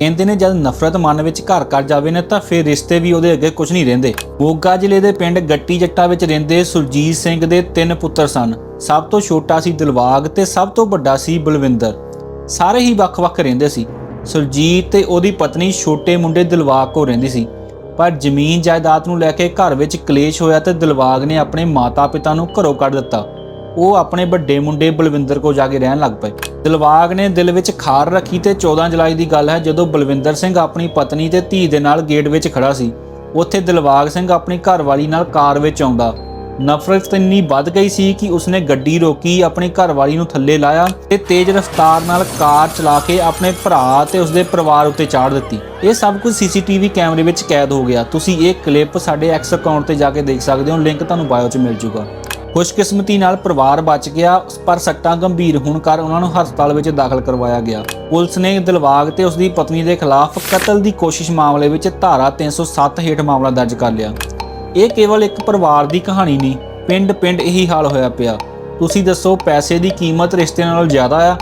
ਕਹਿੰਦੇ ਨੇ ਜਦ ਨਫ਼ਰਤ ਮਨ ਵਿੱਚ ਘਰ ਕਰ ਜਾਵੇ ਨਾ ਤਾਂ ਫਿਰ ਰਿਸ਼ਤੇ ਵੀ ਉਹਦੇ ਅੱਗੇ ਕੁਝ ਨਹੀਂ ਰਹਿੰਦੇ। ਮੋਗਾ ਜ਼ਿਲ੍ਹੇ ਦੇ ਪਿੰਡ ਗੱਟੀ ਜੱਟਾ ਵਿੱਚ ਰਹਿੰਦੇ ਸੁਰਜੀਤ ਸਿੰਘ ਦੇ ਤਿੰਨ ਪੁੱਤਰ ਸਨ। ਸਭ ਤੋਂ ਛੋਟਾ ਸੀ ਦਿਲਵਾਗ ਤੇ ਸਭ ਤੋਂ ਵੱਡਾ ਸੀ ਬਲਵਿੰਦਰ। ਸਾਰੇ ਹੀ ਵੱਖ-ਵੱਖ ਰਹਿੰਦੇ ਸੀ। ਸੁਰਜੀਤ ਤੇ ਉਹਦੀ ਪਤਨੀ ਛੋਟੇ ਮੁੰਡੇ ਦਿਲਵਾਗ ਕੋਲ ਰਹਿੰਦੀ ਸੀ। ਪਰ ਜ਼ਮੀਨ ਜਾਇਦਾਦ ਨੂੰ ਲੈ ਕੇ ਘਰ ਵਿੱਚ ਕਲੇਸ਼ ਹੋਇਆ ਤੇ ਦਿਲਵਾਗ ਨੇ ਆਪਣੇ ਮਾਤਾ-ਪਿਤਾ ਨੂੰ ਘਰੋਂ ਕੱਢ ਦਿੱਤਾ। ਉਹ ਆਪਣੇ ਵੱਡੇ ਮੁੰਡੇ ਬਲਵਿੰਦਰ ਕੋਲ ਜਾ ਕੇ ਰਹਿਣ ਲੱਗ ਪਏ। ਦਿਲਵਾਗ ਨੇ ਦਿਲ ਵਿੱਚ ਖਾਰ ਰੱਖੀ ਤੇ 14 ਜੁਲਾਈ ਦੀ ਗੱਲ ਹੈ, ਜਦੋਂ ਬਲਵਿੰਦਰ ਸਿੰਘ ਆਪਣੀ ਪਤਨੀ ਤੇ ਧੀ ਦੇ ਨਾਲ ਗੇਟ ਵਿੱਚ ਖੜਾ ਸੀ। ਉੱਥੇ ਦਿਲਵਾਗ ਸਿੰਘ ਆਪਣੀ ਘਰਵਾਲੀ ਨਾਲ ਕਾਰ ਵਿੱਚ ਆਉਂਦਾ। ਨਫ਼ਰਤ ਇੰਨੀ ਵੱਧ ਗਈ ਸੀ ਕਿ ਉਸਨੇ ਗੱਡੀ ਰੋਕੀ, ਆਪਣੀ ਘਰਵਾਲੀ ਨੂੰ ਥੱਲੇ ਲਾਇਆ ਤੇ ਤੇਜ਼ ਰਫ਼ਤਾਰ ਨਾਲ ਕਾਰ ਚਲਾ ਕੇ ਆਪਣੇ ਭਰਾ ਤੇ ਉਸਦੇ ਪਰਿਵਾਰ ਉੱਤੇ ਚਾੜ ਦਿੱਤੀ। ਇਹ ਸਭ ਕੁਝ ਸੀਸੀਟੀਵੀ ਕੈਮਰੇ ਵਿੱਚ ਕੈਦ ਹੋ ਗਿਆ। ਤੁਸੀਂ ਇਹ ਕਲਿੱਪ ਸਾਡੇ ਐਕਸ ਅਕਾਊਂਟ ਤੇ ਜਾ ਕੇ ਦੇਖ ਸਕਦੇ ਹੋ। ਲਿੰਕ ਤੁਹਾਨੂੰ ਬਾਇਓ 'ਚ ਮਿਲ ਜੂਗਾ। ਖੁਸ਼ਕਿਸਮਤੀ ਨਾਲ ਪਰਿਵਾਰ ਬਚ ਗਿਆ, ਪਰ ਸੱਟਾਂ ਗੰਭੀਰ ਹੋਣ ਕਾਰਨ ਉਹਨਾਂ ਨੂੰ ਹਸਪਤਾਲ ਵਿੱਚ ਦਾਖਲ ਕਰਵਾਇਆ ਗਿਆ। ਪੁਲਿਸ ਨੇ ਦਿਲਵਾਗ ਤੇ ਉਸ ਦੀ ਪਤਨੀ ਦੇ ਖਿਲਾਫ ਕਤਲ ਦੀ ਕੋਸ਼ਿਸ਼ ਮਾਮਲੇ ਵਿੱਚ ਧਾਰਾ 307 ਹੇਠ ਮਾਮਲਾ ਦਰਜ ਕਰ ਲਿਆ। ਇਹ ਕੇਵਲ ਇੱਕ ਪਰਿਵਾਰ ਦੀ ਕਹਾਣੀ ਨਹੀਂ, ਪਿੰਡ-ਪਿੰਡ ਇਹੀ ਹਾਲ ਹੋਇਆ ਪਿਆ। ਤੁਸੀਂ ਦੱਸੋ, ਪੈਸੇ ਦੀ ਕੀਮਤ ਰਿਸ਼ਤੇ ਨਾਲੋਂ ਜ਼ਿਆਦਾ ਆ?